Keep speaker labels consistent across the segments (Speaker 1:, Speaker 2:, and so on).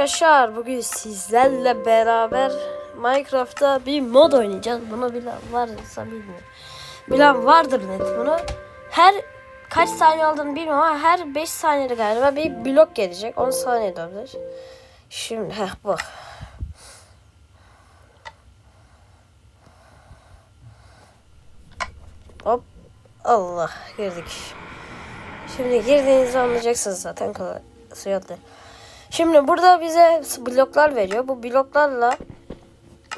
Speaker 1: arkadaşlar bugün sizlerle beraber Minecraft'ta bir mod oynayacağız. Bunu bilen varsa bilmiyorum. Bilen vardır net bunu. Her kaç saniye aldığını bilmiyorum ama her 5 saniyede galiba bir blok gelecek. 10 saniyede olabilir. Şimdi heh bu. Hop. Allah girdik. Şimdi girdiğinizde anlayacaksınız zaten kolay. Suya. Şimdi burada bize bloklar veriyor. Bu bloklarla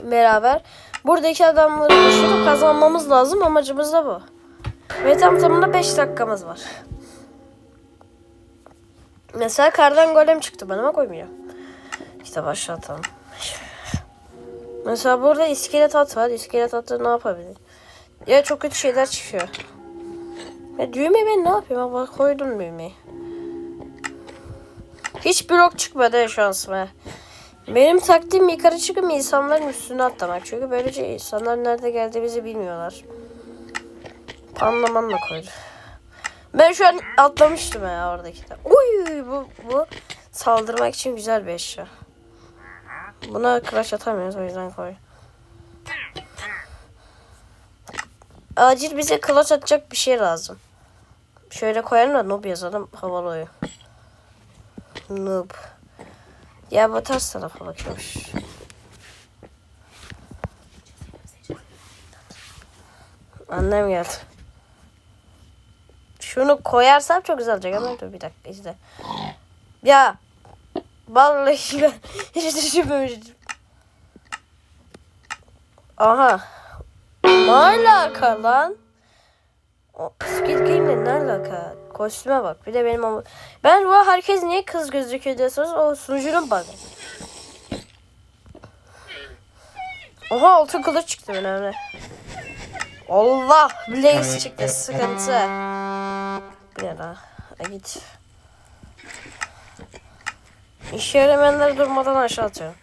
Speaker 1: beraber buradaki adamları düşürüp kazanmamız lazım. Amacımız da bu. Ve tam tamına 5 dakikamız var. Mesela kardan golem çıktı. Ben ama koymayacağım. İşte başlatalım. Mesela burada iskelet at var. İskelet atı ne yapabilir? Ya çok kötü şeyler çıkıyor. Ya düğmeyi ben ne yapayım? Bak koydum düğmeyi. Hiç blok çıkmadı şansıma. Benim taktiğim yukarı çıkıp insanların üstüne atlamak. Çünkü böylece insanlar nerede geldiğimizi bilmiyorlar. Panlamanla koydu. Ben şu an atlamıştım ya oradaki. de. Uy bu, bu saldırmak için güzel bir eşya. Buna crash atamıyoruz o yüzden koy. Acil bize kılıç atacak bir şey lazım. Şöyle koyalım da noob yazalım havalı oyun. Noob. Ya bu ters tarafa bakıyormuş. Annem geldi. Şunu koyarsam çok güzel olacak ama dur bir dakika izle. Ya vallahi ben hiç düşünmemiştim. Aha. Ne alaka lan? O Squid Game'le ne alaka? Kostüme bak. Bir de benim ama... Ben bu herkes niye kız gözüküyor diyorsanız o sunucunun bug'ı. Oha altın kılıç çıktı önemli. Allah! Blaze çıktı. Sıkıntı. Bir daha. Ha, git. İşe yaramayanları durmadan aşağı atıyorum.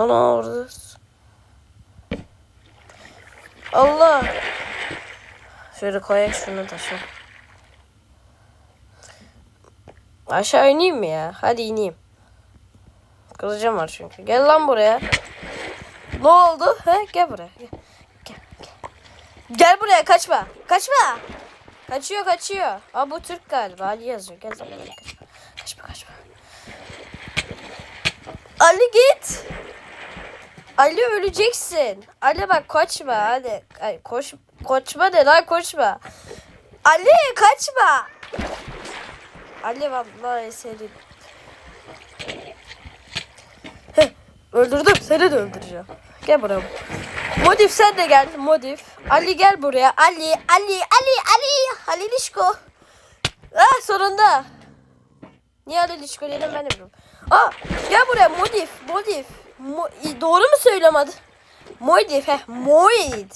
Speaker 1: Ana orada. Allah. Şöyle koyak şunu taşı. Aşağı ineyim mi ya? Hadi ineyim. Kılıcım var çünkü. Gel lan buraya. Ne oldu? He? Gel buraya. Gel. Gel, gel. Buraya kaçma. Kaçma. Kaçıyor kaçıyor. Aa bu Türk galiba. Ali yazıyor. Gel lan buraya. Kaçma. kaçma. Ali git. Ali öleceksin. Ali bak koşma hadi. Ay, koş, koşma de lan koşma. Ali kaçma. Ali vallahi seni. Heh, öldürdüm seni de öldüreceğim. Gel buraya. Modif sen de gel Modif. Ali gel buraya. Ali Ali Ali Ali Ali Lişko. Ah sonunda. Niye Ali Lişko diyelim ben de. Aa gel buraya Modif Modif. Mo doğru mu söylemedi? Moid he. Moid.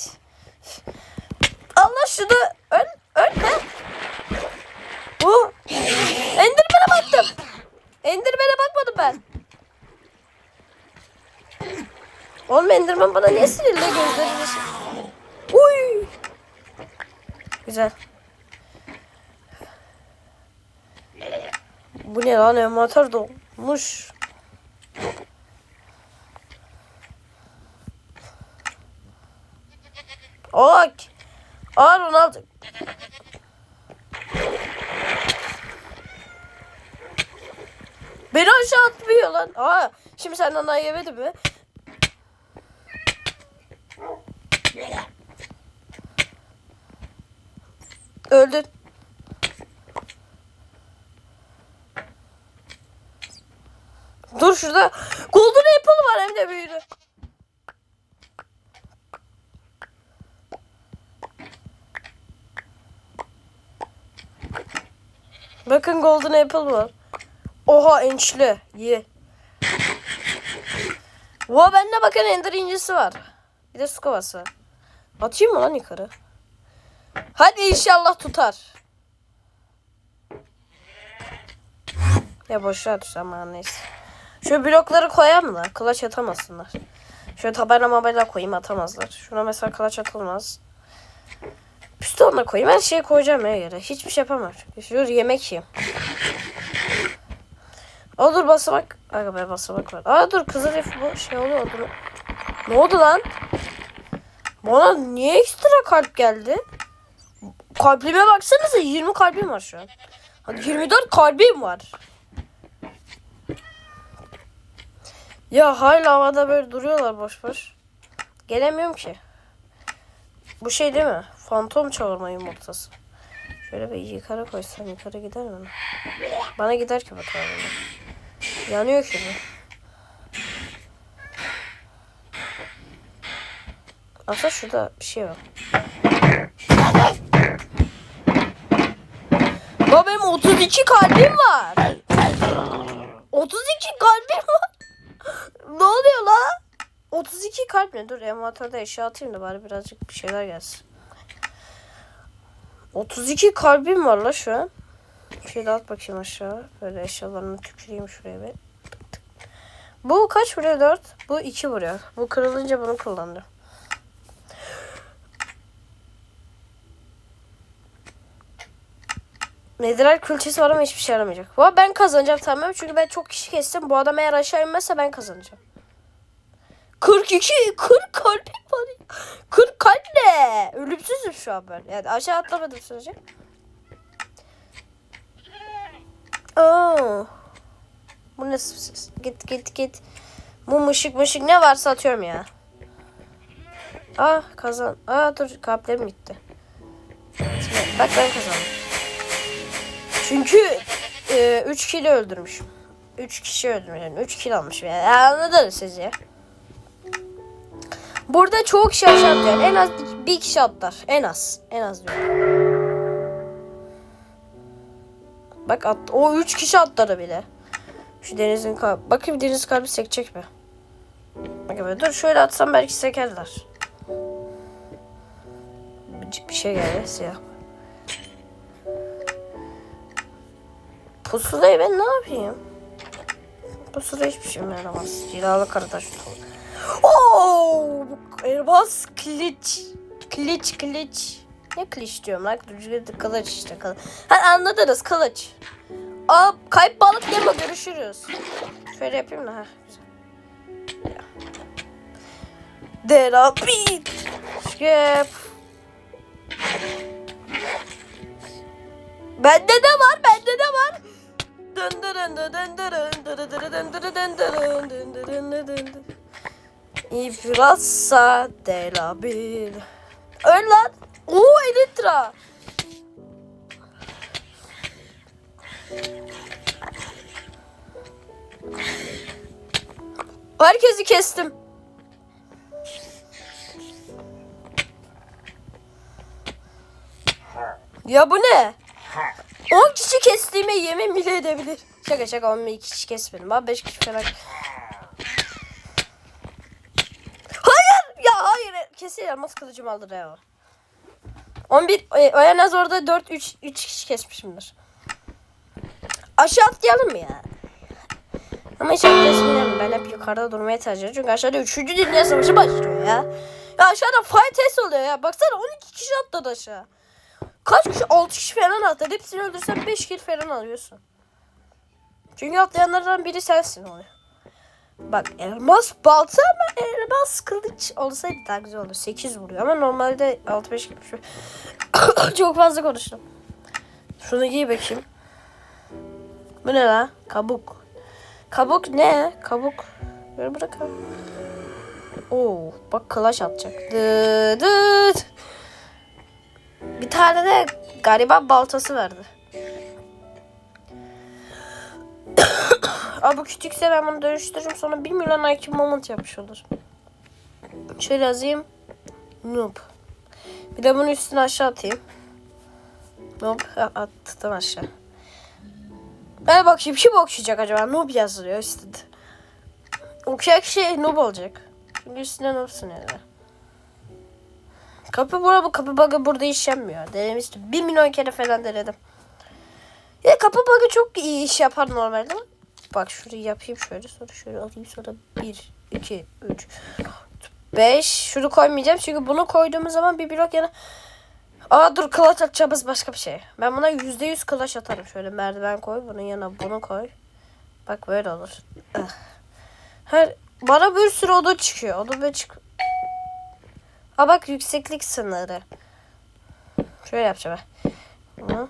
Speaker 1: Allah şunu ön ön he. Bu Enderman'e baktım. Enderman'e bakmadım ben. Oğlum Enderman bana niye sinirli gözlerini Uy. Güzel. Bu ne lan envanter dolmuş. Ok. Aa Ronaldo. Beni aşağı atmıyor lan. Aa, şimdi senden daha yemedim mi? Öldün. Dur şurada. Golden Apple var hem de büyüdü. Bakın Golden Apple var. Oha ençli. Ye. Oha bende bakın Ender incisi var. Bir de su kovası. Atayım mı lan yukarı? Hadi inşallah tutar. Ya boşa at ama neyse. Şu blokları koyalım da kılıç atamazsınlar. Şöyle tabela mabela koyayım atamazlar. Şuna mesela kılıç atılmaz. Piston da koyayım. Her şeyi koyacağım ya yere. Hiçbir şey yapamam. Şurada yemek yiyeyim. Aa dur basamak. Aga be basamak var. Aa dur kızıl herif bu şey oluyor. Dur. Ne oldu lan? Bana niye ekstra kalp geldi? Kalbime baksanıza 20 kalbim var şu an. Hadi 24 kalbim var. Ya hala havada böyle duruyorlar boş boş. Gelemiyorum ki. Bu şey değil mi? Fantom çağırma yumurtası. Şöyle bir yukarı koysam yukarı gider mi? Bana gider ki bakalım. Yanıyor ki bu. Aslında şurada bir şey var. Ya benim 32 kalbim var. 32 kalbim var. ne oluyor la? 32 kalp ne? Dur envanterde eşya atayım da bari birazcık bir şeyler gelsin. 32 kalbim var la şu an. Bir şey at bakayım aşağı. Böyle eşyalarını tüküreyim şuraya bir. Tık tık. Bu kaç vuruyor? 4. Bu 2 vuruyor. Bu kırılınca bunu kullandı. Nediral külçesi var ama hiçbir şey yaramayacak. Bu ben kazanacağım tamam çünkü ben çok kişi kestim. Bu adam eğer aşağı inmezse ben kazanacağım. 42 40 kalbim var. ya. 40 kalp ne? Ölümsüzüm şu an ben. Yani aşağı atlamadım sürece. Oo. Bu ne ses? Git git git. Mum ışık mışık ne varsa atıyorum ya. Ah kazan. Aa dur kalplerim gitti. Bak ben kazandım. Çünkü 3 kilo öldürmüşüm. 3 kişi öldürmüşüm. 3 kilo almışım yani. Anladınız siz ya. Burada çoğu kişi aşağı atlıyor. En az bir kişi atlar. En az. En az diyorum. Bak at, o 3 kişi atladı bile. Şu denizin kalbi. Bakayım deniz kalbi sekecek mi? Bak abi dur şöyle atsam belki sekerler. Bir, şey geldi siyah. Pusulayı ben ne yapayım? Pusula hiçbir şey yaramaz. Cilalı karataş tutalım. Oo, bu elmas kılıç. Kılıç kılıç. Ne kılıç diyorum lan? Kılıç işte kılıç. Ha anladınız kılıç. Aa kayıp balık deme görüşürüz. Şöyle yapayım da ha. Terapi. Skip. Bende de var, bende de var. Dın dırın dın dın dırın dırı dırı dın dırı dın dırın dın dırın dın dın dın. İfrasa delabil. Öl lan. Oo Elitra. Herkesi kestim. Ya bu ne? 10 kişi kestiğime yemin bile edebilir. Şaka şaka 12 kişi kesmedim. Ben 5 kişi falan. Hayır! Ya hayır. Kesin elmas kılıcım aldı ya. 11 e, orada 4 3 3 kişi kesmişimdir. Aşağı atlayalım mı ya? Ama hiç atlayasın Ben hep yukarıda durmaya tercih ediyorum. Çünkü aşağıda 3. Dünya Savaşı başlıyor ya. Ya aşağıda fight test oluyor ya. Baksana 12 kişi atladı aşağı. Kaç kişi? 6 kişi falan atladı. Hepsini öldürsen 5 kill falan alıyorsun. Çünkü atlayanlardan biri sensin oluyor. Bak elmas balta ama elmas kılıç olsaydı daha güzel olur. 8 vuruyor ama normalde 6-5 gibi şu. Çok fazla konuştum. Şunu giy bakayım. Bu ne la? Kabuk. Kabuk ne? Kabuk. Ver bırakalım. Oo, bak kılaç atacak. Dı dıt. Bir tane de gariban baltası verdi. Aa bu küçükse ben bunu dönüştürürüm sonra 1 milyon IQ moment yapmış olur. Şöyle yazayım. Noob. Bir de bunu üstüne aşağı atayım. Noob. Attım aşağı. Ben bakayım kim okuyacak acaba? Noob yazılıyor üstünde. Okuyan kişi noob olacak. Çünkü üstüne noobsun yani. Kapı bura bu kapı bug'ı burada işlenmiyor. Denemiştim. Bir milyon kere falan denedim. Ya kapı bug'ı çok iyi iş yapar normalde. Bak şurayı yapayım şöyle sonra şöyle alayım sonra 1, 2, 3, 5. Şunu koymayacağım çünkü bunu koyduğumuz zaman bir blok yana... Aa dur kılıç atacağımız başka bir şey. Ben buna %100 kılıç atarım. Şöyle merdiven koy bunun yanına bunu koy. Bak böyle olur. Ah. Her bana bir sürü oda çıkıyor. Oda böyle çık. Aa bak yükseklik sınırı. Şöyle yapacağım ben. Aa.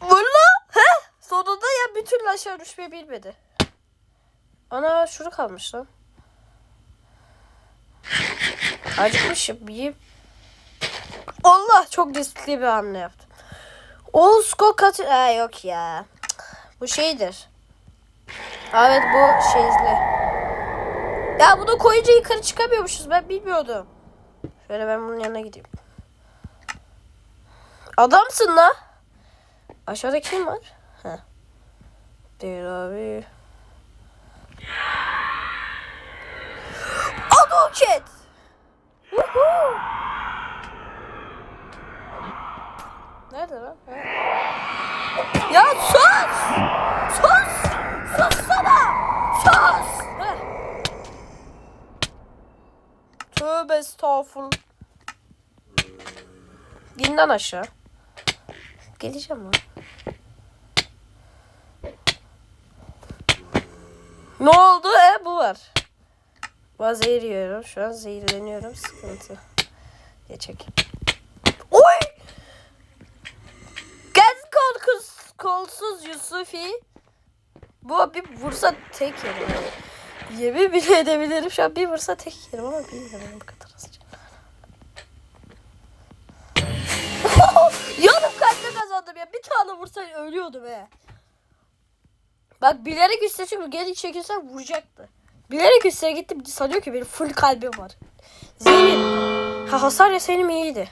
Speaker 1: Valla. He? Sonunda ya bir türlü aşağı düşmeyi bilmedi. Ana şuru kalmış lan. Acıkmışım yiyeyim. Allah çok riskli bir hamle yaptım. Oğuz skor katı... Ha, yok ya. Bu şeydir. Evet bu şeyizli. Ya bunu koyunca yukarı çıkamıyormuşuz. Ben bilmiyordum. Şöyle ben bunun yanına gideyim. Adamsın la. Aşağıda kim var? Değil abi. Adoket. Woohoo. Nerede lan? Ha. Ya sus! Sus! Sussana! Sus! Heh. Tövbe estağfurullah. Gin aşağı. Geleceğim lan. Ne oldu? E bu var. Ben zehir yiyorum. Şu an zehirleniyorum. Sıkıntı. Geçek. Oy! Gez kolsuz, kolsuz Yusufi. Bu bir vursa tek yerim. Yani. Yemin bile edebilirim. Şu an bir vursa tek yerim ama bilmiyorum bu kadar azıcık. Yarım kalple kazandım ya. Bir tane vursa ölüyordu be. Bak bilerek üstüne çünkü geri çekilsem vuracaktı. Bilerek üstüne gittim sanıyor ki benim full kalbim var. Zengin. Ha hasar ya senin iyiydi.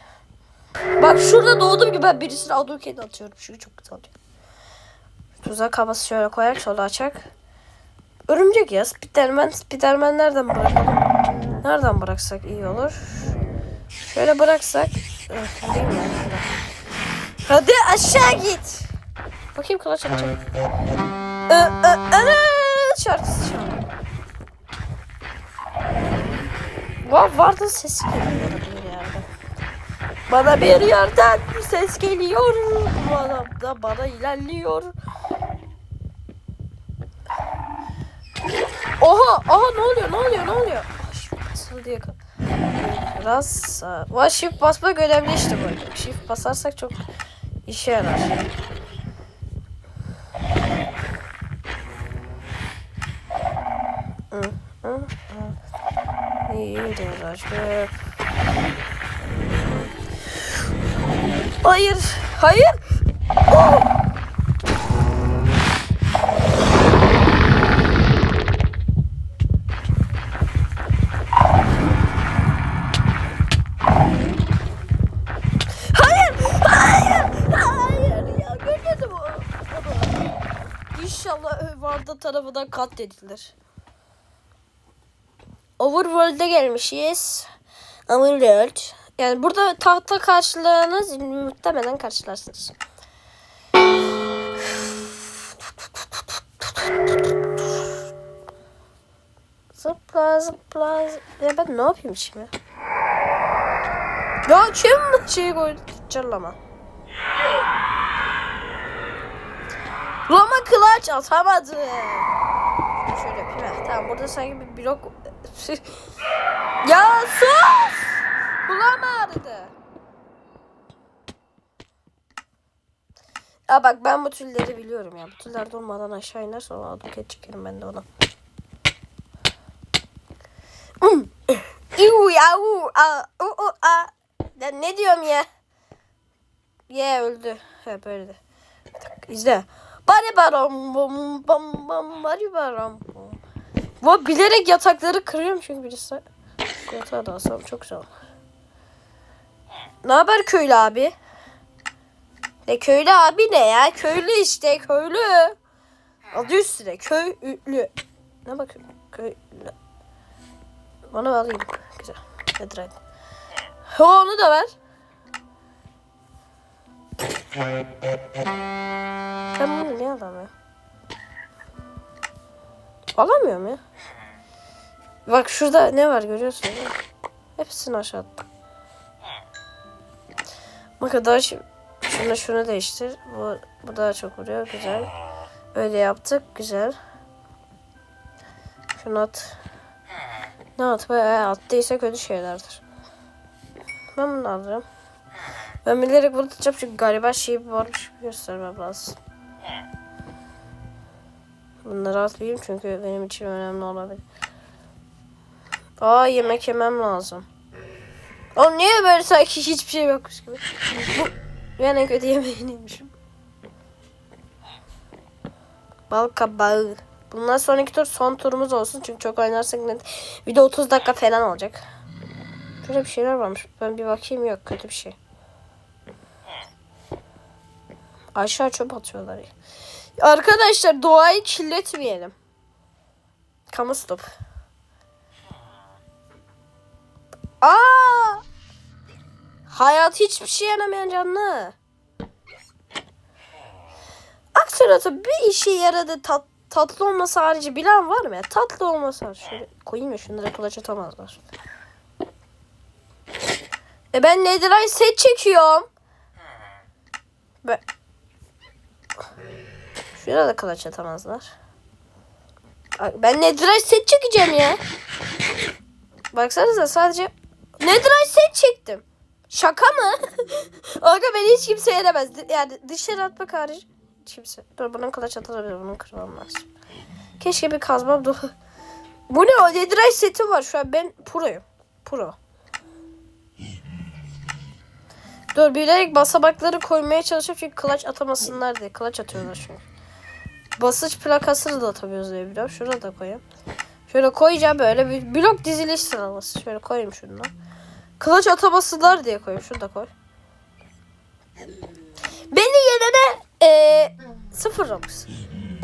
Speaker 1: Bak şurada doğdum ki ben birisini Adulke'de atıyorum. Çünkü çok güzel oluyor. Tuzak kabası şöyle koyarak sonra açak. Örümcek ya. Spiderman. Spiderman nereden bırakalım? Nereden bıraksak iyi olur. Şöyle bıraksak. Hadi aşağı git. Bakayım kılıç atacak. Ö, ö, ö, şarkısı çal. Var vardı ses geliyor bir yerden. Bana bir yerden ses geliyor. Bu adam da bana ilerliyor. Oha, oha ne oluyor, ne oluyor, ne oluyor? Basılı diye kal- Biraz sağ. Va shift basmak önemli işte böyle. Shift basarsak çok işe yarar. Hı. İyidir Recep. Hayır, hayır. Oh! İnşallah Varda tarafından katledilir. Overworld'e gelmişiz. Overworld. Yani burada tahta karşılığınız muhtemelen karşılarsınız. Zıpla zıpla. Ya ben ne yapayım şimdi? Ya kim şey koydu? Cırlama. Roma kılaç atamadı. Şöyle yapayım. Tamam burada sanki bir blok... ya sus! Kulağım ağrıdı. Ya bak ben bu türleri biliyorum ya. Bu türler durmadan aşağı iner sonra aduket çekerim ben de ona. İu ya u a u a. Ya ne diyorum ya? Ye öldü. Öldü. Bir dakika izle. Bari barom bom bom bom bari barom bom. Bu bilerek yatakları kırıyorum çünkü birisi yatağı da alsam çok güzel. Ne haber köylü abi? Ne köylü abi ne ya? Köylü işte köylü. Adı üstüne köylü. Ne bakın köylü. Bana alayım. Güzel. Hadi hadi. Ho onu da ver. Ben bunu niye alamıyorum? Alamıyorum ya. Bak şurada ne var görüyorsun değil? Hepsini aşağı attım. Arkadaş şunu şunu değiştir. Bu, bu daha çok vuruyor. Güzel. Öyle yaptık. Güzel. Şunu at. Ne at? E, attıysa kötü şeylerdir. Ben bunu alırım. Ben bilerek bunu tutacağım çünkü galiba şey varmış göstermem lazım. Bunları atlayayım çünkü benim için önemli olabilir. Aa yemek yemem lazım. Oğlum niye böyle sanki hiçbir şey yokmuş gibi. Ben en kötü yemeğini yemişim. Bal kabağı. Bundan sonraki tur son turumuz olsun çünkü çok oynarsak net. Video 30 dakika falan olacak. Böyle bir şeyler varmış. Ben bir bakayım yok kötü bir şey. Aşağı çöp atıyorlar ya. Arkadaşlar doğayı kirletmeyelim. Kamu stop. Aa! Hayat hiçbir şey yaramayan canlı. Aksuratı bir işe yaradı tat, tatlı olması harici bilen var mı ya? Tatlı olması harici. Şöyle koyayım ya şunlara kulaç atamazlar. E ben Netherite set çekiyorum. Ben... Şurada da kılıç atamazlar. Ben Netherite set çekeceğim ya. Baksanıza sadece Netherite set çektim. Şaka mı? Aga beni hiç kimse yenemez. Yani dışarı atmak hariç hiç kimse. Dur bunun kılıç atılabilir. Bunun kırmam lazım. Keşke bir kazmam da. Bu ne o? Netherite seti var şu an. Ben proyum. Pro. Dur bilerek basamakları koymaya çalışıyorum çünkü kılıç atamasınlar diye. Kılıç atıyorlar çünkü. Basınç plakasını da atamıyoruz diye biliyorum. Şurada da koyayım. Şöyle koyacağım böyle bir blok diziliş sıralaması. Şöyle koyayım şunu. Kılıç atamasınlar diye koyayım. Şunu da koy. Beni yenene ee, sıfır Robux.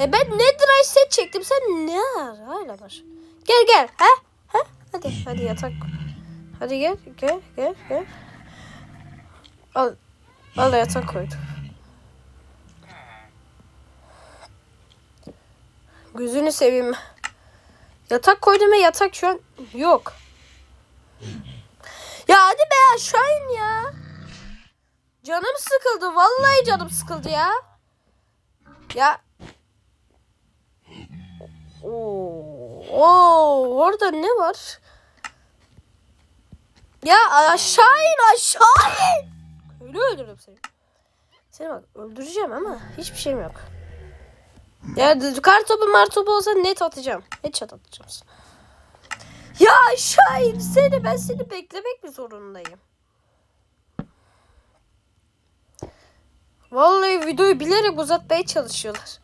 Speaker 1: E ben Netherite set çektim. Sen ne ara hala var? Gel gel. He? He? Hadi hadi yatak. Hadi gel gel gel gel. Al. Al yatak koydum. Gözünü seveyim. Yatak koydum ve yatak şu an yok. Ya hadi be aşağı in ya. Canım sıkıldı. Vallahi canım sıkıldı ya. Ya. Oo, oo orada ne var? Ya aşağı in aşağı in. Öyle öldürdüm seni. Seni bak öldüreceğim ama hiçbir şeyim yok. Ya kar topu mar topu olsa net atacağım. Headshot atacağım sana. Ya aşağı insene ben seni beklemek mi zorundayım? Vallahi videoyu bilerek uzatmaya çalışıyorlar.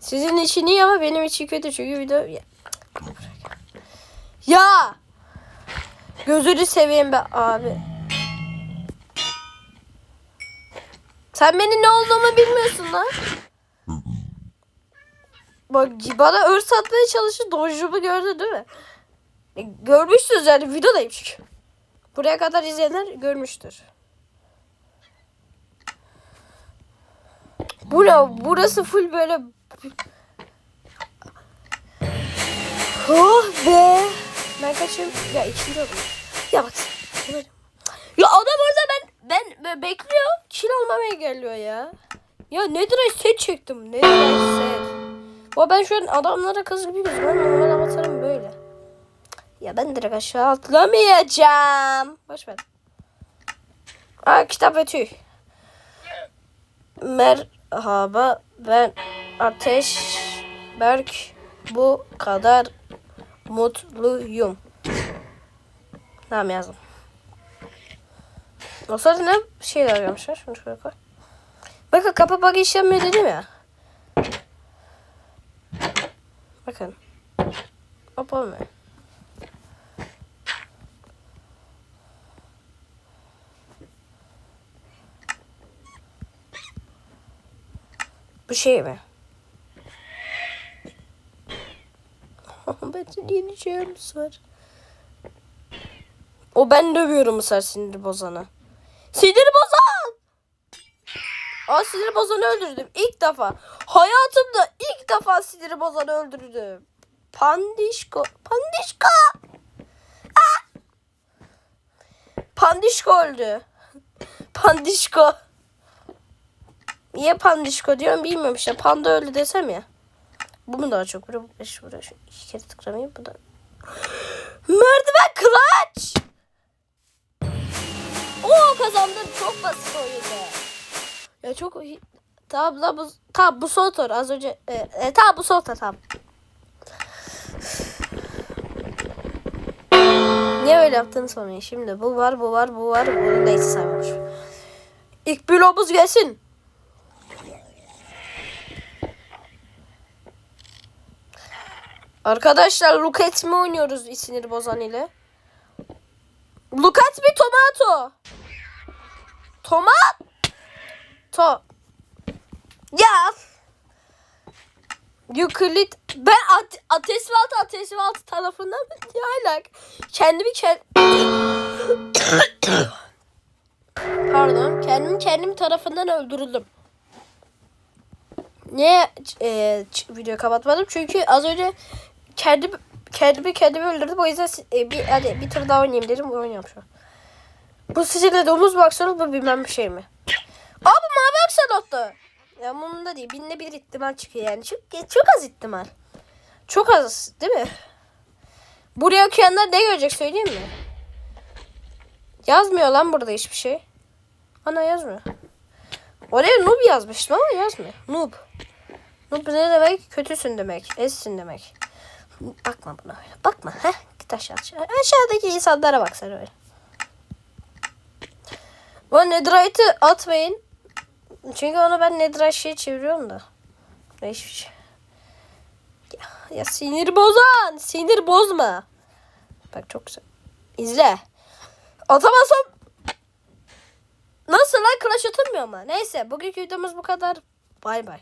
Speaker 1: Sizin için iyi ama benim için kötü çünkü video... Ya. ya! Gözünü seveyim be abi. Sen benim ne olduğumu bilmiyorsun lan. Bak bana örs atmaya çalıştı. Dojumu gördü değil mi? E, görmüşsünüz yani videodayım çünkü. Buraya kadar izleyenler görmüştür. Bu ne? Burası full böyle... Oh be! Ben kaçıyorum. Ya ikinci oldum. Ya bak. Ya adam orada ben ben, ben bekliyor. Kill almamaya geliyor ya. Ya nedir set çektim. Nedir set. O ben şu an adamlara kız gibi gözüküyorum. Normal avatarım böyle. Ya ben direkt aşağı atlamayacağım. Boş ver. Aa kitap ve tüy. Merhaba ben Ateş Berk bu kadar mutluyum. Tamam yazdım. O sırada ne şeyler yapmışlar? Şunu şöyle koy. Bakın kapı bug işlemiyor dedim ya. Bakın. Hop olmuyor. Bu şey mi? ben seni yeneceğim var. O ben dövüyorum bu sefer sinir bozanı. Sinir bozan! Aa sinir bozanı öldürdüm ilk defa. Hayatımda ilk defa sinir bozanı öldürdüm. Pandişko. Pandişko. Aa! Pandişko öldü. Pandişko. Niye pandişko diyorum bilmiyorum işte. Panda öldü desem ya. Bu mu daha çok vuruyor? Beş vuruyor. Şu iki kere tıklamayayım. Bu da. Merdiven kılaç. Oo kazandım. Çok basit oyundu. Ya çok Tamam la bu tamam bu son tur az önce e, e, tamam bu son tur tamam. Niye öyle yaptığını sormayın. Şimdi bu var bu var bu var. Bunu neyse saymamış. İlk bloğumuz gelsin. Arkadaşlar look at me oynuyoruz sinir bozan ile. Look at me tomato. Tomat. To. Ya. Euclid. Ben at ve altı tarafından mı? Ya alak. Kendimi kend... Pardon. Kendimi kendim tarafından öldürüldüm. Niye e, video kapatmadım? Çünkü az önce kendim kendimi kendimi öldürdüm. O yüzden e, bir hadi bir tur daha oynayayım dedim. Oynuyorum şu an. Bu sizin de domuz baksana bu bilmem bir şey mi? Aa bu mavi aksanotlu. Ya bunun da değil. Binde bir ihtimal çıkıyor yani. Çok, çok az ihtimal. Çok az değil mi? Buraya okuyanlar ne görecek söyleyeyim mi? Yazmıyor lan burada hiçbir şey. Ana yazmıyor. Oraya noob yazmıştım ama yazmıyor. Noob. Noob ne demek? Kötüsün demek. Essin demek. Bakma buna. Bakma. Heh. Git aşağı aşağı. Aşağıdaki insanlara bak sen öyle. Bu netherite'ı atmayın. Çünkü onu ben netherite şeye çeviriyorum da. Hiçbir şey. Ya, ya sinir bozan. Sinir bozma. Bak çok güzel. İzle. Atamazsam Nasıl lan Clash atılmıyor ama. Neyse bugünkü videomuz bu kadar. Bay bay.